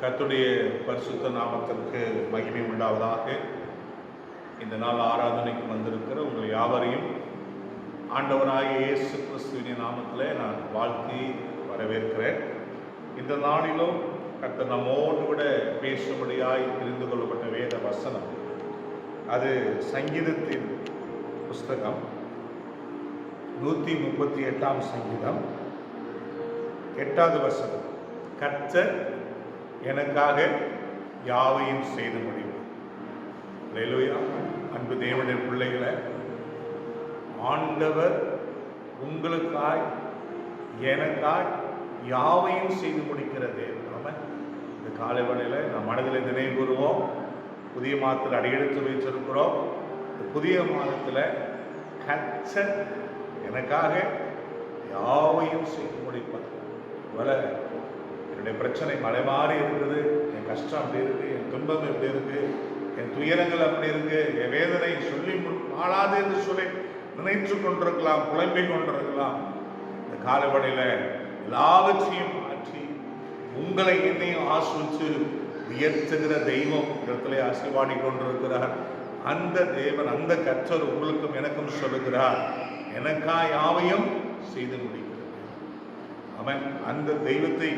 கத்துடைய பரிசுத்த நாமத்திற்கு மகிமை உண்டாவதாக. இந்த நாள் ஆராதனைக்கு வந்திருக்கிற உங்கள் யாவரையும் ஆண்டவராகிய இயேசு கிறிஸ்துவின் நாமத்தில் நான் வாழ்த்தி வரவேற்கிறேன். இந்த நாளிலும் கர்த்தர் நம்மோடு கூட பேசும்படியாய் தெரிந்து கொள்ளப்பட்ட வேத வசனம். அது சங்கீதத்தின் புஸ்தகம். நூற்றி முப்பத்தி எட்டாம் சங்கீதம். எட்டாவது வசனம். கர்த்தர் எனக்காக யாவையும் செய்து முடியும் அல்லேலூயா அன்பு தேவனின் பிள்ளைகளை ஆண்டவர் உங்களுக்காய் எனக்காய் யாவையும் செய்து முடிக்கிற தேவன் இந்த காலை வேளையில் நம் மனதில் நினைவு கூறுவோம் புதிய மாதத்தில் அடியெடுத்து வைச்சிருக்கிறோம் இந்த புதிய மாதத்தில் கச்சன் எனக்காக யாவையும் செய்து முடிப்பார். ஒருவேளை என்னுடைய பிரச்சனை மலை மாறி இருக்குது என் கஷ்டம் அப்படி இருக்கு என் துன்பம் எப்படி இருக்கு என் துயரங்கள் அப்படி இருக்கு என் வேதனை சொல்லி மு- மாளாது என்று சொல்லி நினைத்து கொண்டிருக்கலாம் புலம்பிக் கொண்டிருக்கலாம். இந்த காலவடையில் எல்லாவற்றையும் மாற்றி உங்களை என்னையும் ஆசிரித்து உயர்த்துகிற தெய்வம் இடத்துல ஆசீர்வாடி கொண்டிருக்கிறார். அந்த தேவன் அந்த கற்றர் உங்களுக்கும் எனக்கும் சொல்லுகிறார் எனக்கா யாவையும் செய்து முடிக்கிறது அவன் அந்த தெய்வத்தை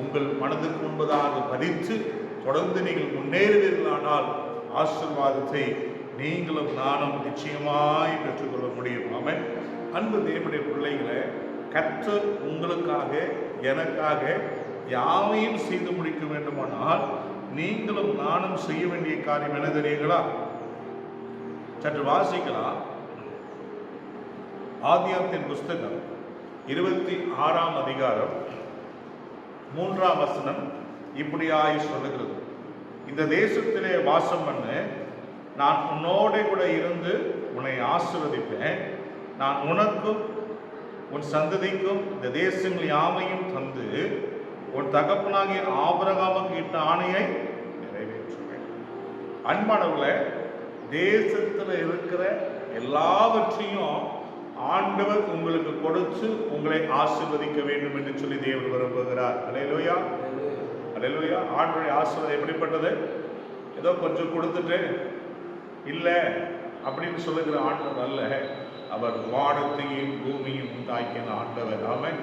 உங்கள் மனதுக்கு முன்பதாக பதித்து தொடர்ந்து நீங்கள் முன்னேறுவீர்களானால் ஆசீர்வாதத்தை நீங்களும் நானும் நிச்சயமாய் பெற்றுக்கொள்ள முடியும். அவன் அன்பு தேவனுடைய பிள்ளைகளை கற்ற உங்களுக்காக எனக்காக யாவையும் செய்து முடிக்க வேண்டுமானால் நீங்களும் நானும் செய்ய வேண்டிய காரியம் என்ன தெரியுங்களா? சற்று வாசிக்கலாம். ஆதியாத்தின் புஸ்தகம் இருபத்தி ஆறாம் அதிகாரம் மூன்றாம் வசனம் இப்படியாய் சொல்லுகிறது. இந்த தேசத்திலே வாசம் பண்ணு நான் உன்னோட கூட இருந்து உன்னை ஆசிர்வதிப்பேன். நான் உனக்கும் உன் சந்ததிக்கும் இந்த தேசங்கள் யாவையும் தந்து உன் தகப்பனாகிய ஆபரகாமுக்கு இட்ட ஆணையை நிறைவேற்றுவேன். அன்பானவர்களை தேசத்தில் இருக்கிற எல்லாவற்றையும் ஆண்டவர் உங்களுக்கு கொடுத்து உங்களை ஆசீர்வதிக்க வேண்டும் என்று சொல்லி தேவன் விரும்புகிறார். அலையலோயா அலையலோயா ஆண்டுடைய ஆசிர்வாதம் எப்படிப்பட்டது? ஏதோ கொஞ்சம் கொடுத்துட்டு இல்லை அப்படின்னு சொல்லுகிற ஆண்டவர் அல்ல. அவர் வானத்தையும் பூமியும் உண்டாக்கின ஆண்டவர். ஆமென்.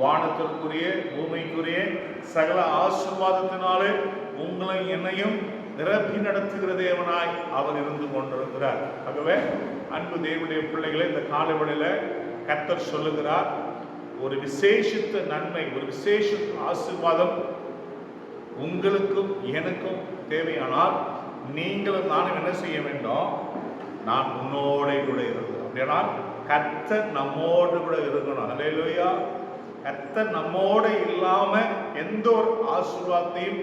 வானத்திற்குரிய பூமிக்குரிய சகல ஆசீர்வாதத்தினாலே உங்களை என்னையும் நிரப்பி நடத்துகிற தேவனாய் அவர் இருந்து கொண்டிருக்கிறார். ஆகவே அன்பு தேவனுடைய பிள்ளைகளை இந்த காலவெளியில் கர்த்தர் சொல்லுகிறார் ஒரு விசேஷித்த நன்மை ஒரு விசேஷித்த ஆசிர்வாதம் உங்களுக்கும் எனக்கும் தேவையானால் நீங்களும் நானும் என்ன செய்ய வேண்டும்? நான் உன்னோட கூட இருக்கணும். அப்படின்னா கர்த்தர் நம்மோடு கூட இருக்கணும். அலையிலோயா கர்த்தர் நம்மோட இல்லாம எந்த ஒரு ஆசீர்வாதத்தையும்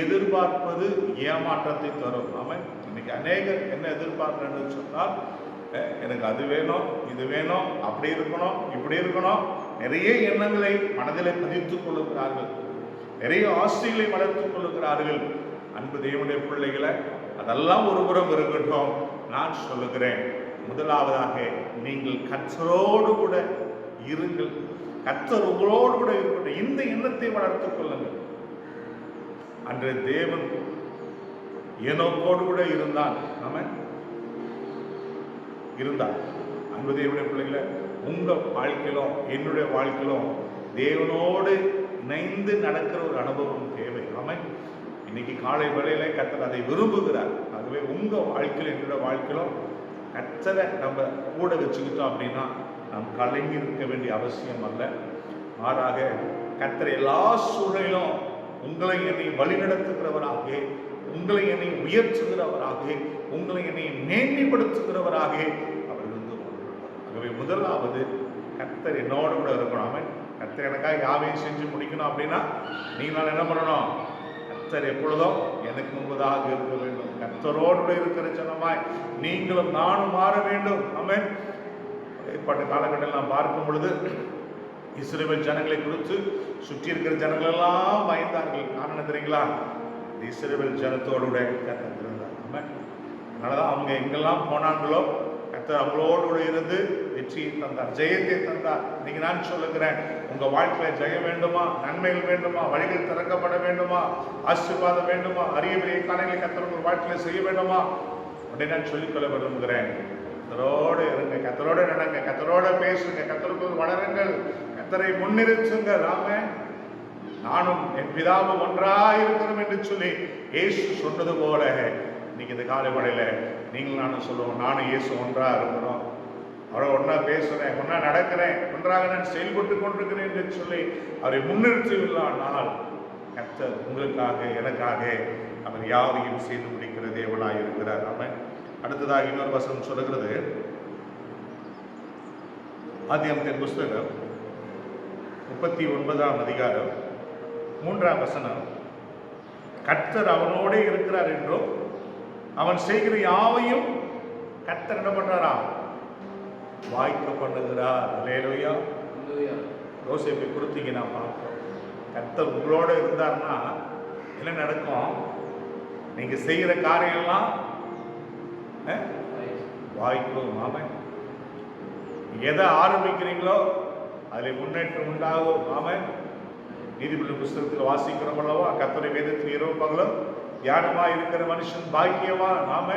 எதிர்பார்ப்பது ஏமாற்றத்தை தரும். நாம இன்னைக்கு அநேகர் என்ன எதிர்பார்க்கிறேன்னு சொன்னால் எனக்கு அது வேணும் இது வேணும் அப்படி இருக்கணும் இப்படி இருக்கணும். நிறைய எண்ணங்களை மனதில் பதித்துக் கொள்ளுகிறார்கள். நிறைய ஆசைகளை வளர்த்துக் கொள்ளுகிறார்கள். அன்பு தேவனுடைய பிள்ளைகளை அதெல்லாம் ஒருபுறம் இருக்கட்டும். நான் சொல்லுகிறேன் முதலாவதாக நீங்கள் கற்றரோடு கூட இருங்கள். கற்றர் உங்களோடு கூட இருக்கட்டும். இந்த எண்ணத்தை வளர்த்துக் கொள்ளுங்கள். அன்று தேவன் எனக்கோடு கூட இருந்தான். அவன் இருந்தார் அன்பு தேவனுடைய பிள்ளைகளை உங்கள் வாழ்க்கையிலும் என்னுடைய வாழ்க்கையிலும் தேவனோடு இணைந்து நடக்கிற ஒரு அனுபவம் தேவை. அவன் இன்னைக்கு காலை வேளையில கத்தர் அதை விரும்புகிறார். ஆகவே உங்கள் வாழ்க்கையில் என்னுடைய வாழ்க்கையிலும் கத்தரை நம்ம கூட வச்சுக்கிட்டோம் அப்படின்னா நாம் கலங்கி இருக்க வேண்டிய அவசியம் அல்ல. மாறாக கத்தரை எல்லா சூழலிலும் உங்களை என்னை வழிநடத்துகிறவராக உங்களை என்னை உயர்த்துகிறவராக உங்களை என்னை மேன்மைப்படுத்துகிறவராக அவர் இருந்து ஆகவே முதலாவது கர்த்தர் என்னோட கூட இருக்கணும். அவன் கர்த்தர் எனக்காக யாவையும் செஞ்சு முடிக்கணும் அப்படின்னா நீ நான் என்ன பண்ணணும்? கர்த்தர் எப்பொழுதும் எனக்கு முன்பதாக இருக்க வேண்டும். கர்த்தரோடு இருக்கிற ஜனமாய் நீங்களும் நானும் மாற வேண்டும். அவன் ஏற்பாட்டு காலகட்டத்தில் நாம் பார்க்கும் பொழுது இஸ்ரேல் ஜனங்களை குறித்து சுற்றி இருக்கிற ஜனங்கள் எல்லாம் பயந்தார்கள். காரணம் தெரியுங்களா? இஸ்ரேல் ஜனத்தோடு கூட கர்த்தர் இருந்தார். அவங்க எங்கெல்லாம் போனாங்களோ கத்தர் அவங்களோடு இருந்து வெற்றியை தந்தார் ஜெயத்தை தந்தார். இன்னைக்கு நான் சொல்லுகிறேன் உங்க வாழ்க்கையில ஜெயம் வேண்டுமா? நன்மைகள் வேண்டுமா? வழிகள் திறக்கப்பட வேண்டுமா? ஆசீர்வாதம் வேண்டுமா? அரிய பெரிய காரியங்களை கர்த்தர் உங்கள் வாழ்க்கையில செய்ய வேண்டுமா? அப்படின்னு நான் சொல்லிக்கொள்ள விரும்புகிறேன். கத்தரோடு இருங்க கத்தரோட நடங்க கத்தரோட பேசுங்க கத்தருக்குள் வளருங்கள் கத்தரை முன்னிறுத்துங்கள். ஆமென். நானும் என் பிதாவும் ஒன்றாக இருக்கிறோம் என்று சொல்லி இயேசு சொன்னது போல இன்னைக்கு இந்த காலை நீங்கள் நானும் சொல்லுவோம் நானும் இயேசு ஒன்றா இருக்கிறோம் அவரை ஒன்றா பேசுறேன் ஒன்றா நடக்கிறேன் ஒன்றாக நான் செயல்பட்டு கொண்டிருக்கிறேன் என்று சொல்லி அவரை முன்னிறுத்தவில்லானால் கர்த்தர் உங்களுக்காக எனக்காக அவர் யாரையும் செய்து முடிக்கிற தேவனாக இருக்கிறார் அவன் அடுத்ததாக இன்னொரு வசனம் சொல்லுகிறது. ஆதியத்தின் புஸ்தகம் முப்பத்தி ஒன்பதாம் அதிகாரம். மூன்றாம் வசனம். கர்த்தர் அவனோடே இருக்கிறார் என்றும் அவன் செய்கிற யாவையும் கர்த்தர் என்ன பண்றாரா? வாய்க்க பண்ணுகிறார். லேலுயா யோசிப்பை கொடுத்தீங்கன்னா பார்ப்போம். கர்த்தர் உங்களோட இருந்தார்னா என்ன நடக்கும்? நீங்க செய்யற காரியம்லாம் வாய்க்கும். ஆமாம் எதை ஆரம்பிக்கிறீங்களோ அதில் முன்னேற்றம் உண்டாகும். ஆமாம் நீதிபதி புஸ்தகத்தில் வாசிக்கிறோம் அல்லவா? கத்தரை வேதத்தில் இரவு பகலும் தியானமா இருக்கிற மனுஷன் பாக்கியவா நாம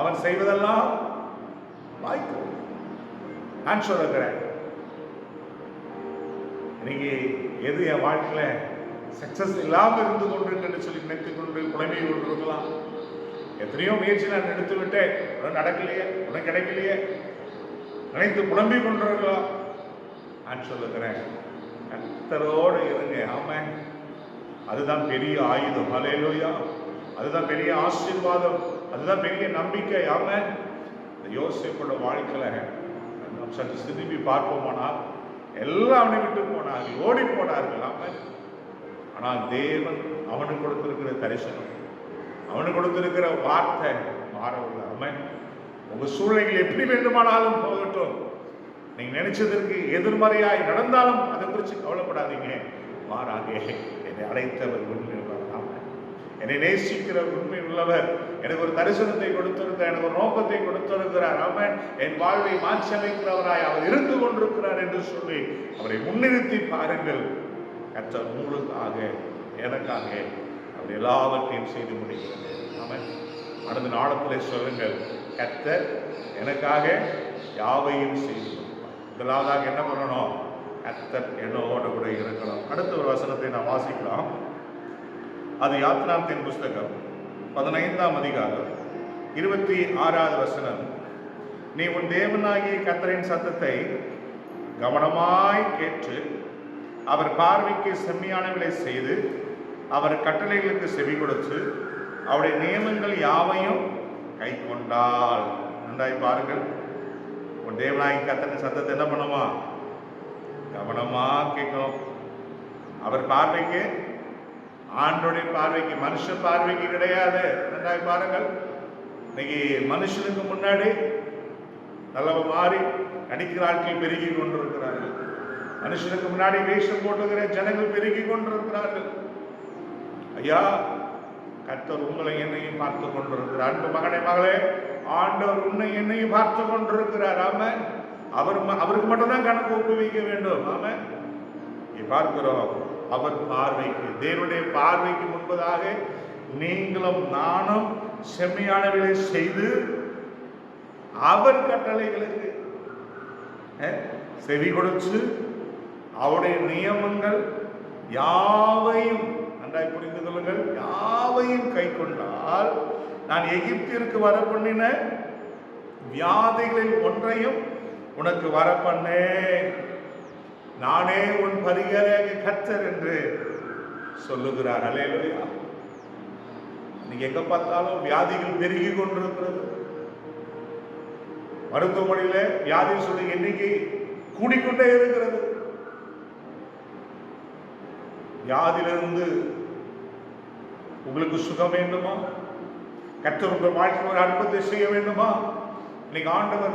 அவன் செய்வதெல்லாம் வாய்க்கும் நான் சொல்லுகிறேன். இன்னைக்கு எது என் வாழ்க்கையில சக்சஸ் இல்லாமல் இருந்து கொண்டிருக்குன்னு சொல்லி நினைத்து கொண்டு புலமை கொண்டிருக்கலாம். எத்தனையோ முயற்சி நான் எடுத்து விட்டேன். உடனே நடக்கலையே உடனே கிடைக்கலையே. நினைத்து புலம்பி கொண்டிருக்கலாம். நான் சொல்லுகிறேன். கத்தரோடு இருங்க. ஆமா அதுதான் பெரிய ஆயுதம். அலையலோயா அதுதான் பெரிய ஆசீர்வாதம். அதுதான் பெரிய நம்பிக்கை. ஆமா இந்த யோசிப்போட வாழ்க்கையில நாம் சற்று திரும்பி பார்ப்போமானால் எல்லாம் அவனை விட்டு போனார்கள். ஓடி போனார்கள். ஆமா ஆனால் தேவன் அவனுக்கு கொடுத்திருக்கிற தரிசனம் அவனுக்கு கொடுத்திருக்கிற வார்த்தை மாறவில்லை. ஆமென். உங்கள் சூழ்நிலைகள் எப்படி வேண்டுமானாலும் போகட்டும். நீங்க நினைச்சதற்கு எதிர்மறையாய் நடந்தாலும் அதை குறித்து கவலைப்படாதீங்க. மாறாக என்னை அழைத்தவர் உண்மை உள்ளவர் என்னை நேசிக்கிற உண்மை உள்ளவர் எனக்கு ஒரு தரிசனத்தை கொடுத்திருக்கிறார் எனக்கு ஒரு நோக்கத்தை கொடுத்திருக்கிறார். அவன் என் வாழ்வை மாற்றியமைக்கிறவராய் அவர் இருந்து கொண்டிருக்கிறார் என்று சொல்லி அவரை முன்னிறுத்தி பாருங்கள். கற்ற உங்களுக்காக எனக்காக அவர் எல்லாவற்றையும் செய்து முடிக்கிறது அவன் அடுத்த நாளத்திலே சொல்லுங்கள் கத்தர் எனக்காக யாவையும் செய்து முதலாவதாக என்ன பண்ணணும்? கத்தர் என்னோட கூட இருக்கணும். அடுத்த ஒரு வசனத்தை நான் வாசிக்கலாம். அது யாத்ராந்தின் புஸ்தகம் பதினைந்தாம் அதிகாரம் இருபத்தி ஆறாவது வசனம். நீ உன் தேவனாகிய கத்தரின் சத்தத்தை கவனமாய் கேட்டு அவர் பார்வைக்கு செம்மையானவளை செய்து அவர் கட்டளைகளுக்கு செவி கொடுத்து அவருடைய நியமங்கள் யாவையும் கை கொண்டால் நன்றாய் பாருங்கள். உன் தேவனாகி கத்தனை சத்தத்தை என்ன பண்ணுமா? கவனமா கேட்கணும். அவர் பார்வைக்கு ஆண்டோடைய பார்வைக்கு மனுஷ பார்வைக்கு கிடையாது. நன்றாய் பாருங்கள் இன்னைக்கு மனுஷனுக்கு முன்னாடி நல்லவ மாறி நடிக்கிற ஆட்கள் பெருகி கொண்டிருக்கிறார்கள். மனுஷனுக்கு முன்னாடி வேஷம் போட்டுகிற ஜனங்கள் பெருகி கொண்டிருக்கிறார்கள். ஐயா கர்த்தர் உங்களை என்னையும் பார்த்து கொண்டிருக்கிறார். அன்பு மகனே மகளே ஆண்டவர் உன்னை என்னையும் பார்த்து கொண்டிருக்கிறார். ஆமென். அவர் ம- அவருக்கு மட்டும்தான் கணக்கு ஒப்புவிக்க வேண்டும். ஆமென். நீ பார்க்கிறோம். அவர் பார்வைக்கு தேவனுடைய பார்வைக்கு முன்பதாக நீங்களும் நானும் செம்மையானவர்களை செய்து அவர் கட்டளைகளுக்கு செவி கொடுத்து அவருடைய நியமங்கள் யாவையும் நன்றாய் புரிந்து கொள்ளுங்கள் யாவையும் கை கொண்டால் நான் எகிப்திற்கு வர பண்ணின வியாதிகளில் ஒன்றையும் உனக்கு வர பண்ணேன் நானே உன் பரிகரக கத்தர் என்று சொல்லுகிறார். அலேலுயா நீ எங்க பார்த்தாலும் வியாதிகள் பெருகி கொண்டிருக்கிறது. மருத்துவமனையில வியாதி சொல்லி எண்ணிக்கை கூடிக்கொண்டே இருக்கிறது. வியாதியிலிருந்து உங்களுக்கு சுகம் வேண்டுமா? கற்று உங்கள் வாழ்க்கையில் ஒரு அற்புதத்தை செய்ய வேண்டுமா? இன்னைக்கு ஆண்டவர்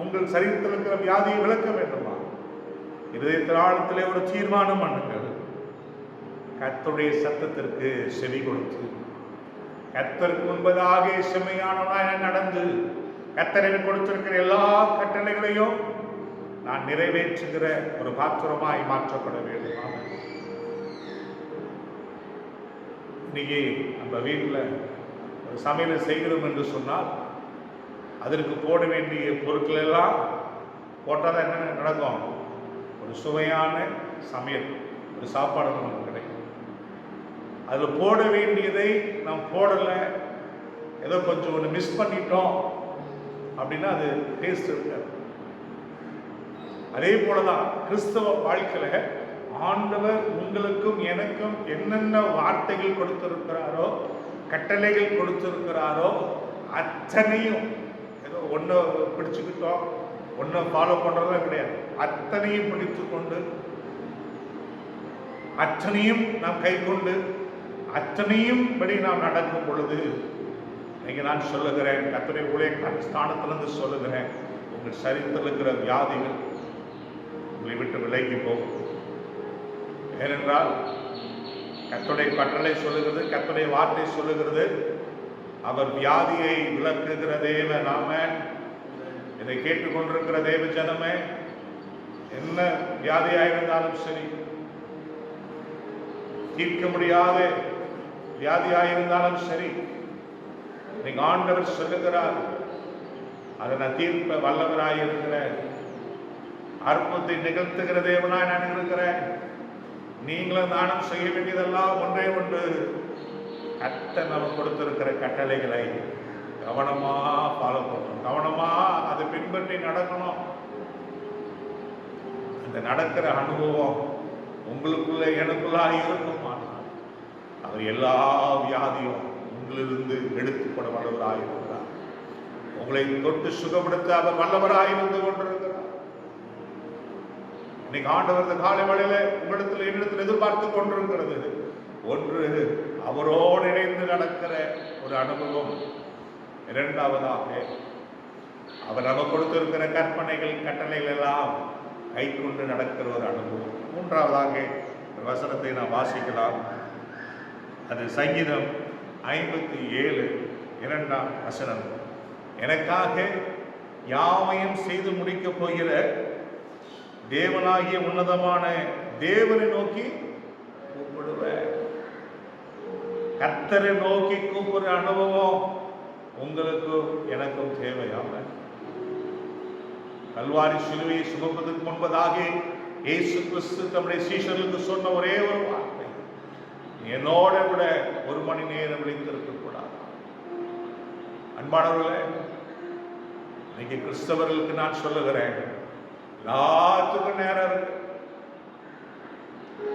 உங்கள் சரீரத்தில் இருக்கிற வியாதியை விளக்க வேண்டுமா? இதயத்தில் ஆழத்திலே ஒரு தீர்மானம் பண்ணுங்கள். கத்தருடைய சத்தத்திற்கு செவி கொடுத்து கர்த்தருக்கு முன்பதாக செம்மையானவனாய் நடந்து கத்தரை கொடுத்திருக்கிற எல்லா கட்டளைகளையும் நான் நிறைவேற்றுகிற ஒரு பாத்திரமாய் மாற்றப்பட வேண்டும். இன்னைக்கு நம்ம வீட்டில் ஒரு சமையலை செய்கிறோம் என்று சொன்னால் அதற்கு போட வேண்டிய பொருட்கள் எல்லாம் போட்டால் தான் என்ன நடக்கும்? ஒரு சுவையான சமையல் ஒரு சாப்பாடு நமக்கு கிடைக்கும். அதில் போட வேண்டியதை நாம் போடலை ஏதோ கொஞ்சம் ஒன்று மிஸ் பண்ணிட்டோம் அப்படின்னா அது டேஸ்ட் இருக்காது. அதே போல தான் கிறிஸ்தவ வாழ்க்கையில் ஆண்டவர் உங்களுக்கும் எனக்கும் என்னென்ன வார்த்தைகள் கொடுத்திருக்கிறாரோ கட்டளைகள் கொடுத்துருக்கிறாரோ அத்தனையும் ஏதோ ஒன்று பிடிச்சுக்கிட்டோம் ஒன்று ஃபாலோ பண்ணுறதும் கிடையாது. அத்தனையும் பிடித்து கொண்டு அத்தனையும் நாம் கை கொண்டு அத்தனையும் படி நாம் நடக்கும் பொழுது இன்னைக்கு நான் சொல்லுகிறேன் கத்தனை ஊழிய ஸ்தானத்திலிருந்து சொல்லுகிறேன் உங்கள் சரீரத்தில் இருக்கிற வியாதிகள் உங்களை விட்டு விலகி போகும். ஏனென்றால் கத்துடைய கட்டளை சொல்லுகிறது கத்துடைய வார்த்தை சொல்லுகிறது. அவர் வியாதியை விளக்குகிற தேவ நாம இதை கேட்டுக்கொண்டிருக்கிற தேவ ஜனமே என்ன வியாதியாயிருந்தாலும் சரி தீர்க்க முடியாத வியாதியாயிருந்தாலும் சரி நீங்க ஆண்டவர் சொல்லுகிறார் அதை நான் தீர்ப்ப வல்லவராய் இருக்கிறேன் அற்புதத்தை நிகழ்த்துகிற தேவனாய் நான் இருக்கிறேன். நீங்களும் நானும் செய்ய வேண்டியதெல்லாம் ஒன்றே ஒன்று. கத்த நமக்கு கொடுத்திருக்கிற கட்டளைகளை கவனமா ஃபாலோ பண்ணணும். கவனமா அதை பின்பற்றி நடக்கணும். அந்த நடக்கிற அனுபவம் உங்களுக்குள்ள எனக்குள்ளா இருக்குமானால் அவர் எல்லா வியாதியும் உங்களிலிருந்து எடுத்துப்பட வல்லவராயிருக்கிறார் உங்களை தொட்டு சுகப்படுத்த அவர் வல்லவராயிருந்து கொண்டிருக்கிறார். இன்னைக்கு ஆண்டவர் இந்த காலை வேளையில உங்களிடத்தில் என்னிடத்தில் எதிர்பார்த்து கொண்டிருக்கிறது. ஒன்று அவரோடு இணைந்து நடக்கிற ஒரு அனுபவம். இரண்டாவதாக அவர் நம்ம கொடுத்திருக்கிற கற்பனைகள் கட்டளைகள் எல்லாம் கை கொண்டு நடக்கிற ஒரு அனுபவம். மூன்றாவதாக ஒரு வசனத்தை நாம் வாசிக்கலாம். அது சங்கீதம் ஐம்பத்தி ஏழு இரண்டாம் வசனம். எனக்காக யாவையும் செய்து முடிக்கப் போகிற தேவனாகிய உன்னதமான தேவனை நோக்கி கூப்பிடுவேன். கத்தரை நோக்கி கூப்பிடுற அனுபவம் உங்களுக்கும் எனக்கும் தேவையாம. கல்வாரி சிலுவையை சுமப்பதற்கு முன்பதாக இயேசு கிறிஸ்து தம்முடைய சீஷர்களுக்கு சொன்ன ஒரே ஒரு வார்த்தை. என்னோட விட ஒரு மணி நேரம் விழித்திருக்க கூடாது அன்பானவர்களே இன்னைக்கு கிறிஸ்தவர்களுக்கு நான் சொல்லுகிறேன் எல்லாத்துக்கும் நேரம் இருக்கு.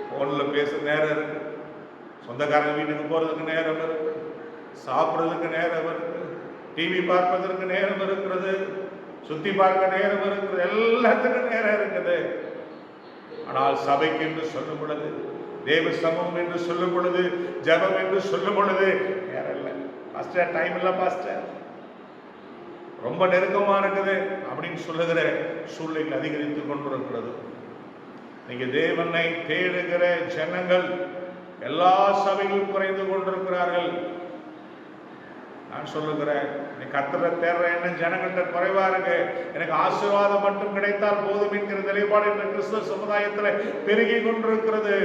போன்ல பேச நேரம் இருக்கு. சொந்தக்காரங்க வீட்டுக்கு போறதுக்கு நேரம் இருக்கு. சாப்பிடுறதுக்கு நேரம் இருக்கு. டிவி பார்ப்பதற்கு நேரம் இருக்கிறது. சுத்தி பார்க்க நேரம் இருக்கிறது. எல்லாத்துக்கும் நேரம் இருக்குது. ஆனால் சபைக்கு என்று சொல்லும் பொழுது தேவ சமம் என்று சொல்லும் பொழுது ஜபம் என்று சொல்லும் பொழுது நேரம் இல்லை. பாஸ்டர் டைம் இல்லை பாஸ்டர் ரொம்ப நெருக்கமா இருக்குது அப்படின்னு சொல்லுகிற சூழ்நிலை அதிகரித்து கொண்டிருக்கிறது. நீங்க தேவனை தேடுகிற ஜனங்கள் எல்லா சபையிலும் குறைந்து கொண்டிருக்கிறார்கள். நான் சொல்லுகிறேன் நீ கத்துற தேடுற என்ன ஜனங்கள்கிட்ட குறைவா இருக்கு. எனக்கு ஆசீர்வாதம் மட்டும் கிடைத்தால் போதும் என்கிற நிலைப்பாடு என்ற கிறிஸ்தவ சமுதாயத்தில் பெருகி கொண்டிருக்கிறது.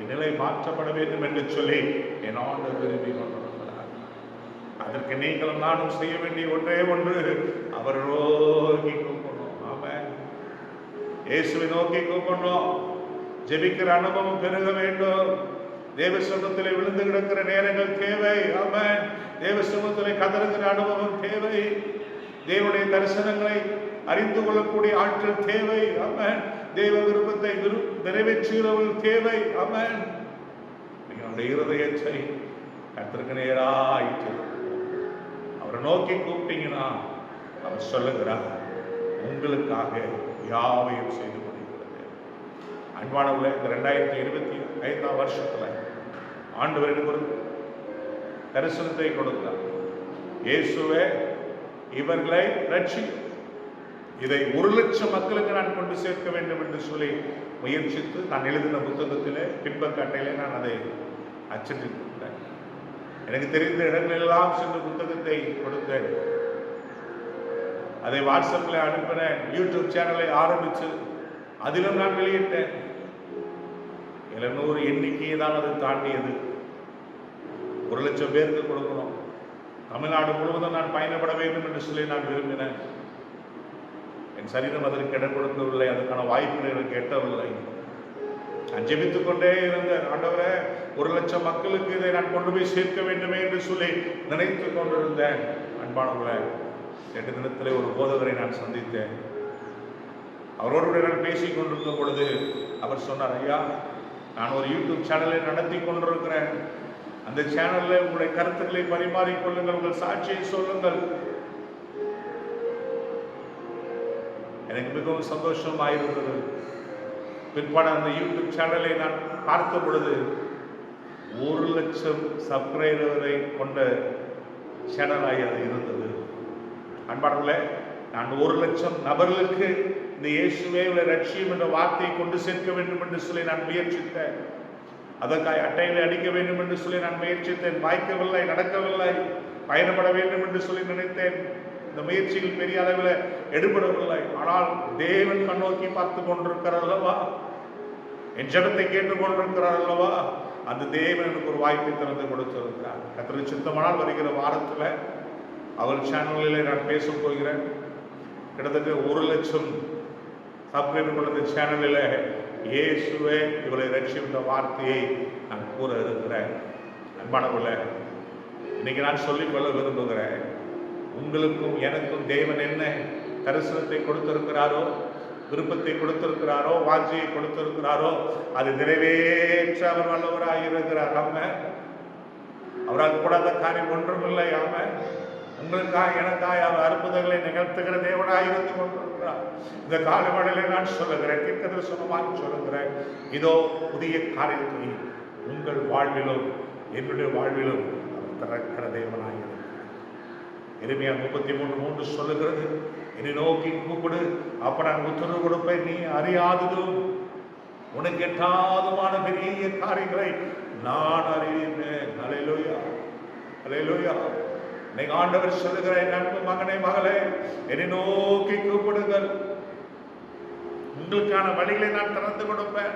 இந்நிலை மாற்றப்பட வேண்டும் என்று சொல்லி என் ஆண்டு விரும்பி கொண்டு அதற்கு நீங்களும் நானும் செய்ய வேண்டிய ஒன்றே ஒன்று அவர் நோக்கி கூப்பிடணும். ஆமென். இயேசுவை நோக்கி கூப்பிடணும். ஜெபிக்கிற அனுபவம் பெருக வேண்டும். தேவ விழுந்து கிடக்கிற நேரங்கள் தேவை. ஆமென். தேவ சமூகத்திலே கதறுகிற அனுபவம் தேவை. தேவனுடைய தரிசனங்களை அறிந்து கொள்ளக்கூடிய ஆற்றல் தேவை. அமன் தேவ விருப்பத்தை விரு- நிறைவேற்றுகிறவர்கள் தேவை. அமன் நம்முடைய இருதயத்தை கத்திற்கு நேராயிற்று அவரை நோக்கி கூப்பிட்டீங்கன்னா அவர் சொல்லுகிறார் உங்களுக்காக யாவையும் செய்து முடிக்கிறது அன்பானவர்களே இந்த ரெண்டாயிரத்தி இருபத்தி ஐந்தாம் வருஷத்துல ஆண்டவர் எனக்கு ஒரு தரிசனத்தை கொடுத்தார். இயேசுவே இவர்களை ரட்சி. இதை ஒரு லட்சம் மக்களுக்கு நான் கொண்டு சேர்க்க வேண்டும் என்று சொல்லி முயற்சித்து நான் எழுதின புத்தகத்திலே பின்பக்கட்டையிலே நான் அதை அச்சிட்டு எனக்கு தெரிந்த இடங்களெல்லாம் சென்று புத்தகத்தை கொடுத்தேன். அதை வாட்ஸ்அப்பில் அனுப்பினேன் யூடியூப் சேனலை ஆரம்பித்து அதிலும் நான் வெளியிட்டேன். எழுநூறு எண்ணிக்கையை தான் அது தாண்டியது. ஒரு லட்சம் பேருக்கு கொடுக்கணும். தமிழ்நாடு முழுவதும் நான் பயணப்பட வேண்டும் என்று சொல்லி நான் விரும்பினேன். என் சரீரம் அதற்கு இடம் கொடுக்கவில்லை. அதற்கான வாய்ப்பு எனக்கு எட்டவில்லை. நான் ஜெபித்துக் கொண்டே இருந்த ஆண்டவரே ஒரு லட்சம் மக்களுக்கு இதை நான் கொண்டு போய் சேர்க்க வேண்டுமே என்று சொல்லி நினைத்து கொண்டிருந்தேன். அன்பானவர்களே ரெண்டு தினத்தில் ஒரு போதகரை நான் சந்தித்தேன். அவரோடு நான் பேசி கொண்டிருக்கும் பொழுது அவர் சொன்னார் ஐயா நான் ஒரு யூடியூப் சேனலை நடத்தி கொண்டிருக்கிறேன். அந்த சேனலில் உங்களுடைய கருத்துக்களை பரிமாறிக்கொள்ளுங்கள் உங்கள் சாட்சியை சொல்லுங்கள். எனக்கு மிகவும் சந்தோஷமாயிருந்தது. பிற்பாடு அந்த யூடியூப் சேனலை நான் பார்த்த பொழுது ஒரு லட்சம் சப்ஸ்கிரைபரை கொண்ட சேனலாகி அது இருந்தது. அன்பார்களே நான் ஒரு லட்சம் நபர்களுக்கு இந்த இயேசுவே உள்ள லட்சியம் என்ற வார்த்தையை கொண்டு சேர்க்க வேண்டும் என்று சொல்லி நான் முயற்சித்தேன். அதற்காக அட்டைகளை அடிக்க வேண்டும் என்று சொல்லி நான் முயற்சித்தேன். வாய்க்கவில்லை நடக்கவில்லை பயணப்பட வேண்டும் என்று சொல்லி நினைத்தேன். இந்த முயற்சிகள் பெரிய அளவில் எடுபடவில்லை. ஆனால் தேவன் கண்ணோக்கி பார்த்து கொண்டிருக்கிறார் அல்லவா? என் ஜனத்தை கேட்டுக்கொண்டிருக்கிறார் அல்லவா? அந்த தேவன் எனக்கு ஒரு வாய்ப்பை திறந்து கொடுத்திருக்கிறார். கத்திரி சித்தமானால் வருகிற வாரத்தில் அவர் சேனலில் நான் பேசப் போகிறேன். கிட்டத்தட்ட ஒரு லட்சம் சப்ஸ்கிரைபர் கொண்ட சேனலில் இயேசுவே இவளை ரட்சித்த வார்த்தையை நான் கூற இருக்கிறேன். அன்பானவர்களே இன்னைக்கு நான் சொல்லிக்கொள்ள விரும்புகிறேன். உங்களுக்கும் எனக்கும் தேவன் என்ன தரிசனத்தை கொடுத்திருக்கிறாரோ விருப்பத்தை கொடுத்திருக்கிறாரோ வாஞ்சியை கொடுத்திருக்கிறாரோ அது நிறைவேற்ற அவர் வல்லவராக இருக்கிறார். ஆம அவரால் கூடாத காரியம் ஒன்றுமில்லை. ஆம உங்களுக்காக எனக்காக அவர் அற்புதங்களை நிகழ்த்துகிற தேவனாக இருந்து கொண்டிருக்கிறார். இந்த காலவழியில நான் சொல்லுகிறேன் தீர்க்க சொன்னமாக சொல்லுகிறேன். இதோ புதிய காரியத்தை உங்கள் வாழ்விலும் என்னுடைய வாழ்விலும் அவர் திறக்கிற தேவனாக இருக்கிறார் எளிமையா முப்பத்தி மூணு மூன்று சொல்லுகிறது. என்னை நோக்கி கூப்பிடு. அப்ப நான் உத்தரவு கொடுப்பேன். நீ அறியாததும் உனக்கு எட்டாதுமான பெரிய காரியங்களை நான் அறிவேன். அலையிலோயா அலையிலோயா இன்னைக்கு ஆண்டவர் சொல்லுகிற என் அன்பு மகனே மகளே என்னை நோக்கி கூப்பிடுங்கள். உங்களுக்கான வழிகளை நான் திறந்து கொடுப்பேன்.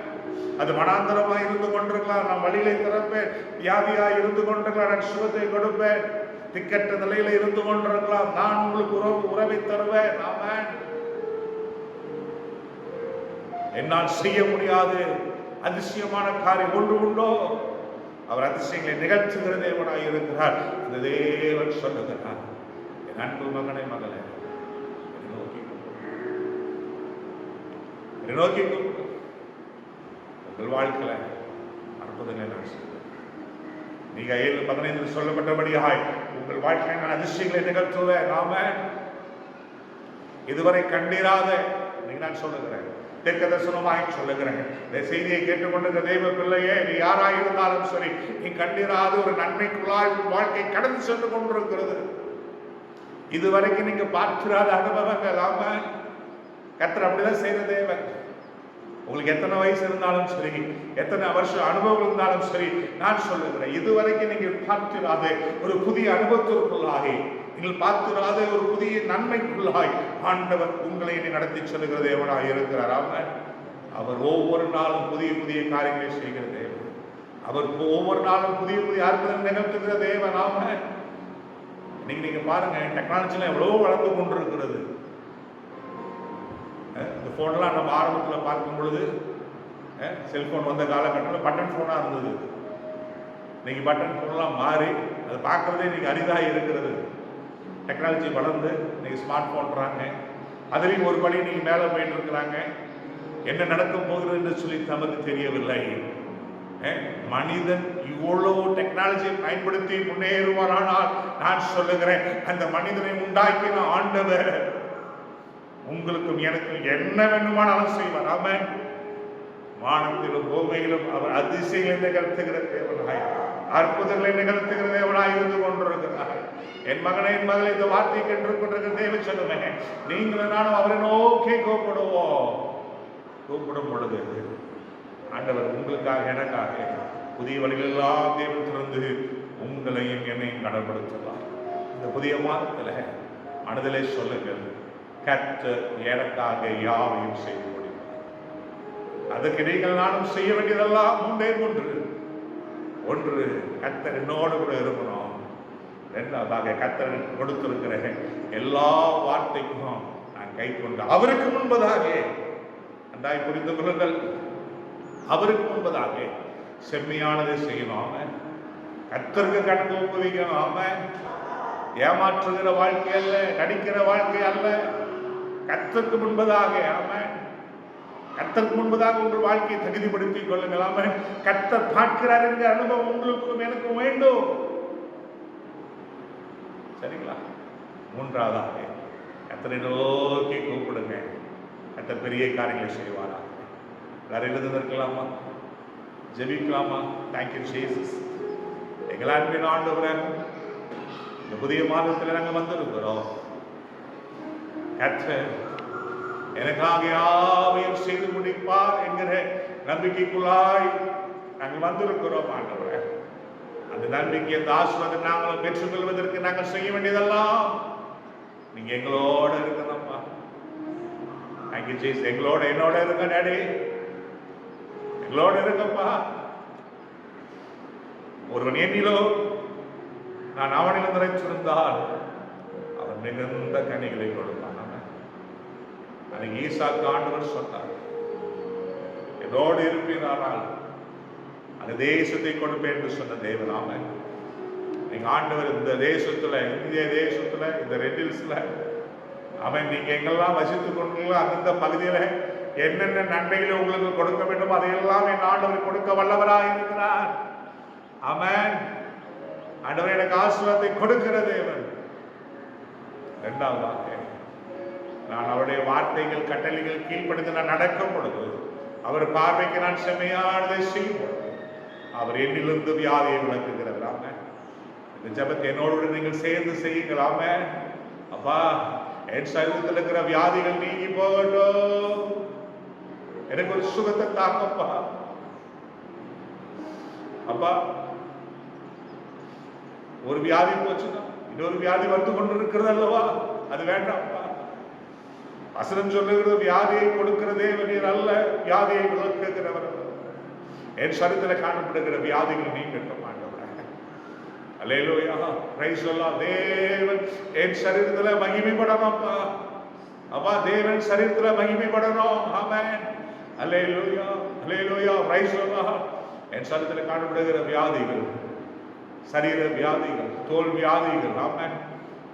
அது மனாந்தரமாக இருந்து கொண்டிருக்கலாம். நான் வழிகளை திறப்பேன். வியாதியாக இருந்து கொண்டிருக்கலாம். நான் சுகத்தை கொடுப்பேன். திக்கற்ற நிலையில இருந்து கொண்டிருக்கலாம். நான் உங்களுக்கு உறவு உறவை தருவேன். ஆமேன். என்னால் செய்ய முடியாது. அதிசயமான காரியம் ஒன்று உண்டோ? அவர் அதிசயங்களை நிகழ்த்துகிற தேவனாய் இருக்கிறார். அந்த தேவன் சொல்லுகிறார். என் அன்பு மகனை மகளே நோக்கி நோக்கி உங்கள் வாழ்க்கையில அற்புதங்களை நான் செய்வேன் நீங்க ஏழு பதினைந்து சொல்லப்பட்டபடியாய் உங்கள் வாழ்க்கையில் நான் அதிர்ஷ்டங்களை நிகழ்த்துவேன் நாம. இதுவரை கண்டிராத நீங்க நான் சொல்லுகிறேன் தெற்க தரிசனமாய் சொல்லுகிறேன். இந்த செய்தியை கேட்டுக்கொண்டிருந்த தெய்வ பிள்ளையே நீ யாராயிருந்தாலும் சரி நீ கண்டிராத ஒரு நன்மைக்குள்ளாய் உன் வாழ்க்கை கடந்து சென்று கொண்டிருக்கிறது. இதுவரைக்கும் நீங்க பார்த்திராத அனுபவங்கள் ஆம கத்திர அப்படிதான் செய்த தேவன். உங்களுக்கு எத்தனை வயசு இருந்தாலும் சரி எத்தனை வருஷம் அனுபவம் இருந்தாலும் சரி நான் சொல்லுகிறேன் இதுவரைக்கும் நீங்கள் பார்த்திராத ஒரு புதிய அனுபவத்திற்குள்ளாகி நீங்கள் பார்த்திராத ஒரு புதிய நன்மைக்குள்ளாய் ஆண்டவர் உங்களை இனி நடத்தி செல்லுகிற தேவனாக இருக்கிறார். அவர் அவர் ஒவ்வொரு நாளும் புதிய புதிய காரியங்களை செய்கிற தேவன். அவர் ஒவ்வொரு நாளும் புதிய புதிய அற்புதம் நிகழ்த்துகிற தேவன். ஆமாம் இன்னைக்கு நீங்க பாருங்க டெக்னாலஜிலாம் எவ்வளவோ வளர்ந்து கொண்டிருக்கிறது. ஃபோன்லாம் நம்ம ஆரம்பத்தில் பார்க்கும் பொழுது செல்ஃபோன் வந்த காலகட்டத்தில் பட்டன் ஃபோனாக இருந்தது. இன்றைக்கி பட்டன் ஃபோன்லாம் மாறி அதை பார்க்குறதே இன்றைக்கி அரிதாக இருக்கிறது. டெக்னாலஜி வளர்ந்து இன்னைக்கு ஸ்மார்ட் ஃபோன்றாங்க அதுலேயும் ஒரு படி நீங்கள் மேலே போயிட்டு இருக்கிறாங்க. என்ன நடக்கும் போகிறது என்று சொல்லி நமக்கு தெரியவில்லை. மனிதன் இவ்வளவு டெக்னாலஜியை பயன்படுத்தி முன்னேறுவாரானால் நான் சொல்லுகிறேன் அந்த மனிதனை உண்டாக்கின ஆண்டவர் உங்களுக்கும் எனக்கும் என்ன வேண்டுமானாலும் செய்வார். அவன் வானத்திலும் பூமியிலும் அவர் அதிசயங்களை நிகழ்த்துகிற தேவனாய். அற்புதங்களை நிகழ்த்துகிற தேவனாய் இருந்து கொண்டிருக்கிறார். என் மகனை என் மகளை இந்த வார்த்தை கேட்டு கொண்டிருக்கிற தேவ சொல்லுமே. நீங்களும் நானும் அவரை நோக்கி கூப்பிடுவோம். கூப்பிடும் பொழுது ஆண்டவர் உங்களுக்காக எனக்காக புதிய வழிகளெல்லாம் தேவன் திறந்து உங்களையும் என்னையும் கடன்படுத்துவார் இந்த புதிய மாதத்தில் மனதிலே சொல்லுங்கள் கர்த்தர் எனக்காக யாவையும் செய்து முடிப்பார் அதுக்கு நீங்கள் நானும் செய்ய வேண்டியதெல்லாம் மூன்றே மூன்று ஒன்று கர்த்தர் என்னோடு கூட இருக்கணும். ரெண்டாவதாக கர்த்தர் கொடுத்திருக்கிற எல்லா வார்த்தைக்கும் நான் கை கொண்டு அவருக்கு முன்பதாக அண்டாய் புரிந்து கொள்ளுங்கள். அவருக்கு முன்பதாக செம்மையானதை செய்யணும். அவன் கணக்கு ஒப்புவிக்கணும் அவன் ஏமாற்றுகிற வாழ்க்கை அல்ல நடிக்கிற வாழ்க்கை அல்ல. கத்தற்கு முன்பதாக அவன் கத்தற்கு முன்பதாக உங்கள் வாழ்க்கையை தகுதிப்படுத்திக் கொள்ளுங்கள் அவன் கத்தர் பார்க்கிறார் என்ற அனுபவம் உங்களுக்கும் எனக்கும் வேண்டும். சரிங்களா? மூன்றாவதாக கத்தனை நோக்கி கூப்பிடுங்க. கத்த பெரிய காரியங்களை செய்வாரா? எல்லாரும் எழுந்து ஜெபிக்கலாமா? தேங்க்யூ ஜேசஸ் எங்கள் அன்பின் ஆண்டவரே இந்த புதிய மாதத்தில் நாங்கள் வந்திருக்கிறோம். கர்த்தர் எனக்காக யாவையும் செய்து முடிப்பார் என்கிற நம்பிக்கைக்குள்ளாய் நாங்கள் வந்திருக்கிறோம் ஆண்டவரே. அந்த நம்பிக்கை அந்த ஆசிர்வாதம் நாங்களும் பெற்றுக்கொள்வதற்கு நாங்கள் செய்ய வேண்டியதெல்லாம் நீங்க எங்களோட இருக்கணும்ப்பா. தேங்க்யூ ஜீஸ் எங்களோட என்னோட இருக்க டேடி. எங்களோட இருக்கப்பா ஒருவன் எண்ணிலோ நான் அவனில் நிறைச்சிருந்தால் அவன் மிகுந்த கனிகளை கொடுப்பான். அன்னைக்கு ஈசாக்கு ஆண்டவர் சொன்னார். என்னோடு இருப்பீரானால் அந்த தேசத்தை கொடுப்பேன் என்று சொன்ன தேவனாம நீங்க ஆண்டவர் இந்த தேசத்துல இந்திய தேசத்துல இந்த ரெட்டில்ஸ்ல அவன் நீங்க எங்கெல்லாம் வசித்துக் கொண்டீங்களோ அந்தந்த பகுதியில என்னென்ன நன்மைகளை உங்களுக்கு கொடுக்க வேண்டும் அதையெல்லாம் என் ஆண்டவர் கொடுக்க வல்லவராக இருக்கிறார். அவன் ஆண்டவர் எனக்கு ஆசீர்வாதத்தை கொடுக்கிற தேவன். இரண்டாவதாக நான் அவருடைய வார்த்தைகள் கட்டளைகள் கீழ்ப்படுத்தி நான் நடக்கும் பொழுது அவர் பார்வைக்கு நான் செம்மையானதை செய்யும் பொழுது அவர் என்னிலிருந்து வியாதியை விளக்குகிறவர் இந்த ஜபத்தை என்னோடு நீங்கள் சேர்ந்து செய்யுங்களாம அப்பா என் சரீரத்தில் இருக்கிற வியாதிகள் நீங்கி போகட்டும். எனக்கு ஒரு சுகத்தை தாங்கப்பா. அப்பா ஒரு வியாதி போச்சுன்னா இன்னொரு வியாதி வந்து கொண்டு இருக்கிறது அல்லவா? அது வேண்டாம். வசனம் சொல்லுகிறது வியாதியை கொடுக்கிறதே தேவனீர் நல்ல வியாதியை விளக்குகிறவர் என் சரீரத்தில் காணப்படுகிற வியாதிகள் நீங்கட்டும் ஆண்டவரே அல்லேலூயா பிரைஸ் சொல்லா தேவன் என் சரீரத்தில் மகிமைப்படணும்ப்பா அப்பா. தேவன் சரீரத்தில் மகிமைப்படணும். ஆமென். அல்லேலூயா அல்லேலூயா பிரைஸ் சொல்லலாம் என் சரீரத்தில் காணப்படுகிற வியாதிகள் சரீர வியாதிகள் தோல் வியாதிகள் ஆமென்.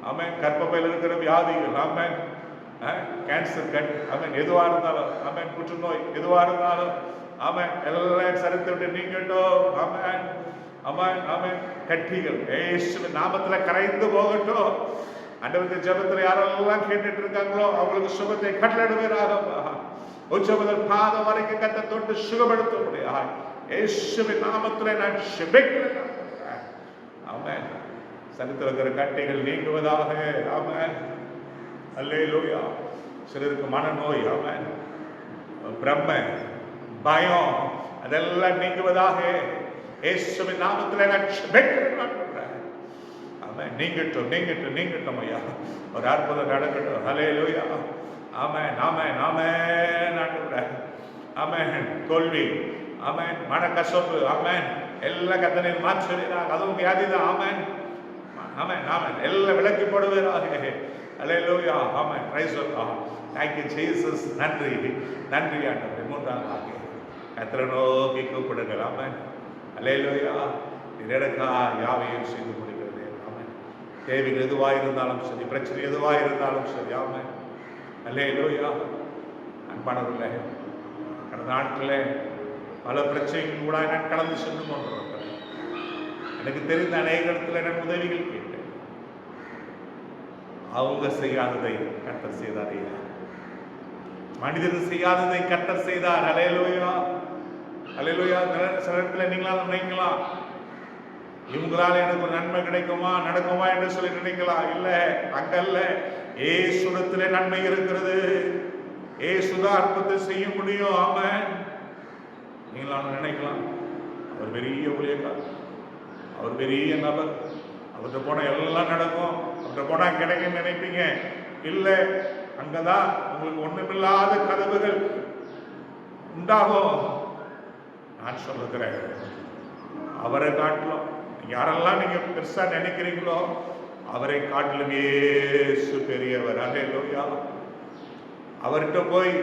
ஆமென். கர்ப்பப்பையில் இருக்கிற வியாதிகள் ஆமென். கேன்சர் கட் ஆமென் எதுவாக இருந்தாலும் ஆமென் புற்றுநோய் எதுவாக இருந்தாலும் ஆமென் எல்லாம் சரித்து விட்டு நீங்கட்டும். ஆமென் ஆமென் ஆமென் கட்டிகள். ஏசுவின் நாமத்தில் கரைந்து போகட்டும். அண்டவத்தை ஜபத்தில் யாரெல்லாம் கேட்டுட்டு இருக்காங்களோ அவங்களுக்கு சுகத்தை கட்டளிடுவீராக உச்ச முதல் பாதம் வரைக்கும் கத்த தொட்டு சுகப்படுத்த முடியாது ஏசுவின் நாமத்தில் நான் சுபிக்கிறேன் ஆமென். சரித்திர இருக்கிற கட்டைகள் நீங்குவதாக. அல்லே லோயா சிலருக்கு மனநோய் அவன் பிரம்ம பயம் அதெல்லாம் நீங்குவதாக இயேசுவின் நாமத்தில் நான் ஜெபிக்கிறேன் ஆண்டவரே. நீங்கட்டும் நீங்கட்டும் நீங்கட்டும் ஐயா. ஒரு அற்புதம் நடக்கட்டும். ஹலே லோயா ஆமாம் ஆமென் ஆமென் ஆண்டவரே. ஆமென். தோல்வி. ஆமென். மனக்கசப்பு. ஆமென். எல்லா கத்தனையும் மாற்றுவீராக. அதுவும் வியாதி தான் ஆமென். ஆமென் ஆமென். எல்லாம் விளக்கி போடுவீராக. Hallelujah amen praise Allah thank you Jesus நன்றி. நன்றி ஆண்டவரே. மூன்றாவதாக எத்தனை நோக்கி கூப்பிடுங்கள். ஆமென் அல்லேலூயா இதற்கா யாவையும் செய்து முடிகிறது அம்மன் தேவைகள் எதுவாக இருந்தாலும் சரி பிரச்சனை எதுவாக இருந்தாலும் சரி. ஆமென் அல்லேலூயா அன்பானவர்களே கடந்த நாட்களே பல பிரச்சனைகள் கூட நான் கடந்து சென்று கொண்டிருக்கிறேன் எனக்கு தெரிந்த அநேக இடத்துல நான் உதவிகள் கேட்டேன் அவங்க செய்யாததை கட்டர் செய்தார் ஐயா. மனிதர் செய்யாததை கட்டர் செய்தார். அலையலோயா அலையலோயா சில இடத்துல நீங்களா நினைக்கலாம் இவங்களால எனக்கு ஒரு நன்மை கிடைக்குமா? நடக்குமா என்று சொல்லி நினைக்கலாம் இல்ல. அங்கல்ல. சுடத்துல நன்மை இருக்கிறது. ஏ சுதா அற்பத்தை செய்ய முடியும். ஆம நீங்களாம் நினைக்கலாம். அவர் பெரிய ஊழியக்கார் அவர் பெரிய நபர். அவர்கிட்ட போனால் எல்லாம் நடக்கும். அவர்கிட்ட போனால் கிடைக்கும் நினைப்பீங்க. இல்லை அங்கே தான் உங்களுக்கு ஒன்றுமில்லாத கதவுகள் உண்டாகும். நான் சொல்லுகிறேன். அவரை காட்டிலும் யாரெல்லாம் நீங்கள் பெருசாக நினைக்கிறீங்களோ அவரை காட்டிலும் ஏசு பெரியவர். அல்லேலூயா அவர்கிட்ட போய்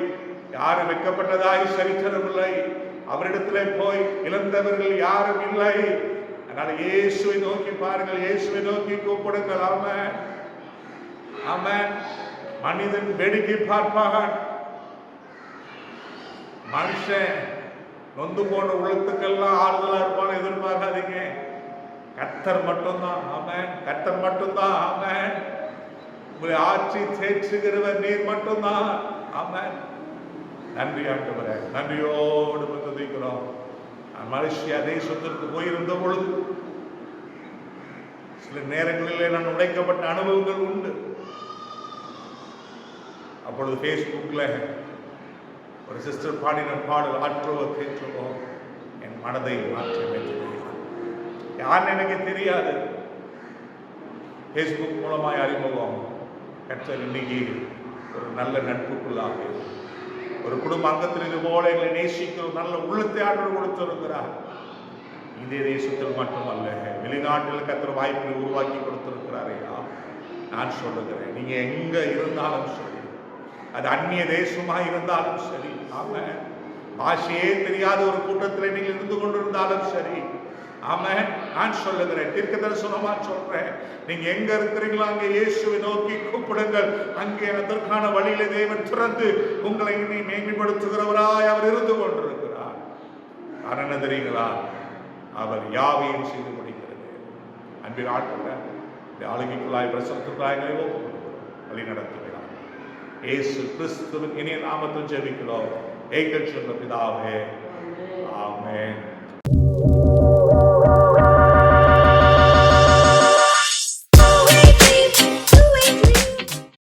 யாரும் வெட்கப்பட்டதாய் சரித்திரம் இல்லை. அவரிடத்துல போய் இழந்தவர்கள் யாரும் இல்லை. அதனால இயேசுவை நோக்கி பாருங்கள் இயேசுவை நோக்கி கூப்பிடுங்கள். ஆமென். ஆமென். மனிதன் வேடிக்கை பார்ப்பான் மனுஷன் நொந்து போன உள்ளத்துக்கெல்லாம் ஆறுதலா இருப்பான்னு எதிர்பார்க்காதீங்க. கத்தர் மட்டும்தான். ஆமென். கத்தர் மட்டும்தான். ஆமென். உங்களை ஆட்சி தேற்றுகிறவர் நீர் மட்டும்தான். ஆமென். நன்றி ஆண்டவரே. நன்றியோடு துதிக்கிறோம் மலேசியா தேசத்திற்கு போயிருந்த பொழுது சில நேரங்களிலே நான் உடைக்கப்பட்ட அனுபவங்கள் உண்டு. அப்பொழுது ஃபேஸ்புக்கில் ஒரு சிஸ்டர் பாடின பாடல் ஆற்றுவோ தேற்றுவோ என் மனதை மாற்றி யார் யாருன்னு எனக்கு தெரியாது. ஃபேஸ்புக் மூலமாக அறிமுகம் கற்றல் இன்னைக்கு ஒரு நல்ல நட்புக்குள்ளாக ஒரு குடும்ப அங்கத்தில் இது போல எங்களை நேசிக்கிற நல்ல உள்ளத்தை ஆற்றல் கொடுத்திருக்கிறார். இந்திய தேசத்தில் மட்டுமல்ல வெளிநாட்டில் கத்திர வாய்ப்பை உருவாக்கி கொடுத்திருக்கிறாரையா நான் சொல்லுகிறேன் நீங்க எங்க இருந்தாலும் சரி அது அந்நிய தேசமாக இருந்தாலும் சரி ஆமா பாஷையே தெரியாத ஒரு கூட்டத்தில் நீங்கள் இருந்து கொண்டிருந்தாலும் சரி ஆமா நான் சொல்லுகிறேன். தீர்க்க தரிசனமா சொல்றேன். நீங்க எங்க இருக்கிறீங்களோ அங்கே இயேசுவை நோக்கி கூப்பிடுங்கள். அங்கே அதற்கான வழியில தேவன் திறந்து உங்களை இனி மேன்மைப்படுத்துகிறவராய் அவர் இருந்து கொண்டிருக்கிறார். அரண என்ன தெரியுங்களா? அவர் யாவையும் செய்து முடிக்கிறது. அன்பில் ஆட்கள் இந்த ஆளுகைக்குள்ளாய் பிரசனத்துக்குள்ளாய் வழி நடத்துகிறார். இயேசு கிறிஸ்துவின் இனிய நாமத்தில் ஜெபிக்கிறோம். எங்கள் சொன்ன பிதாவே